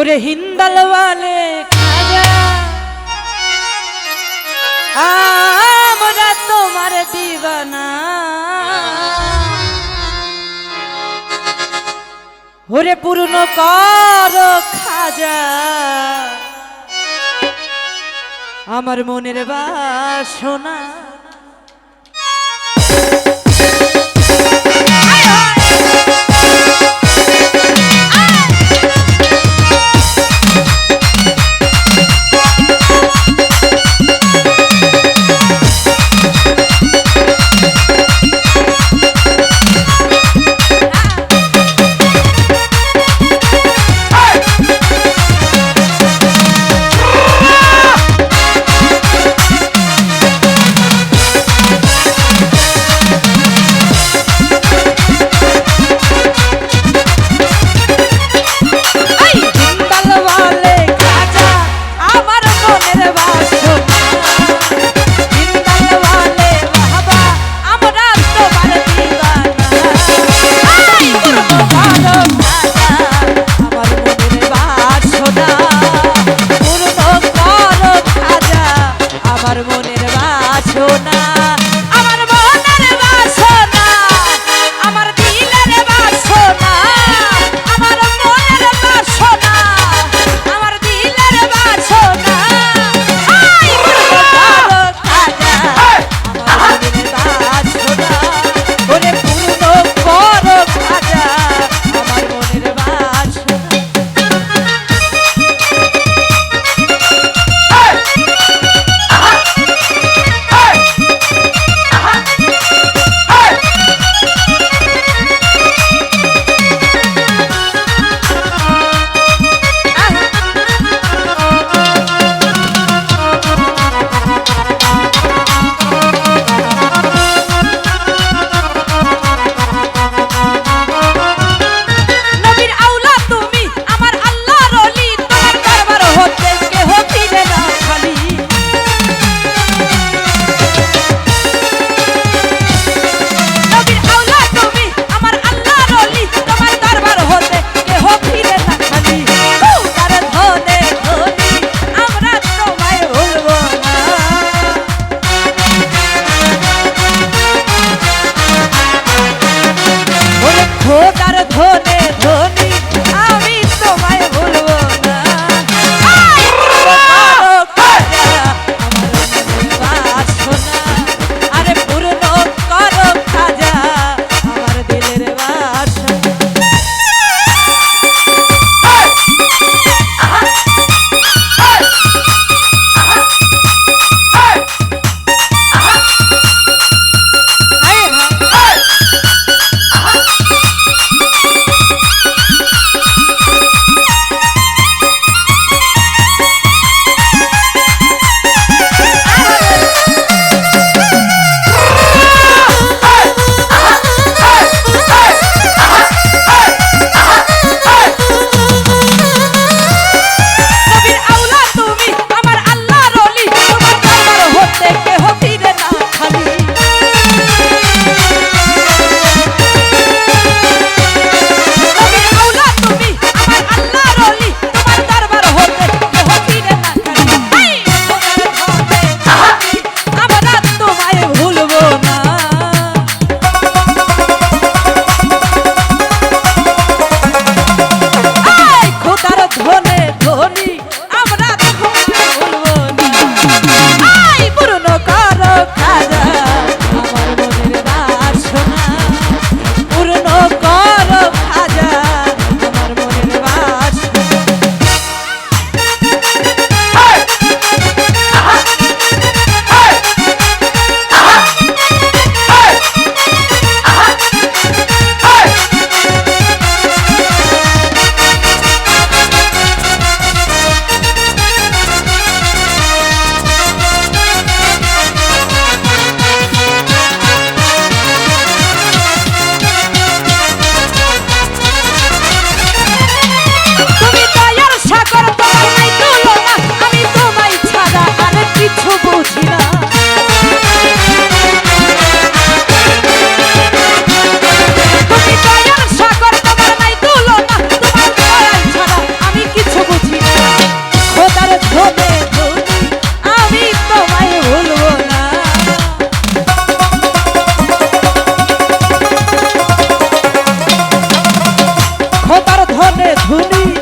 ওরে হিন্দাল वाले খাজা আমরা তোমার দিবানা। ওরে পূর্ণ কর খাজা। আমার মনের বাসনা ধনে ধুনী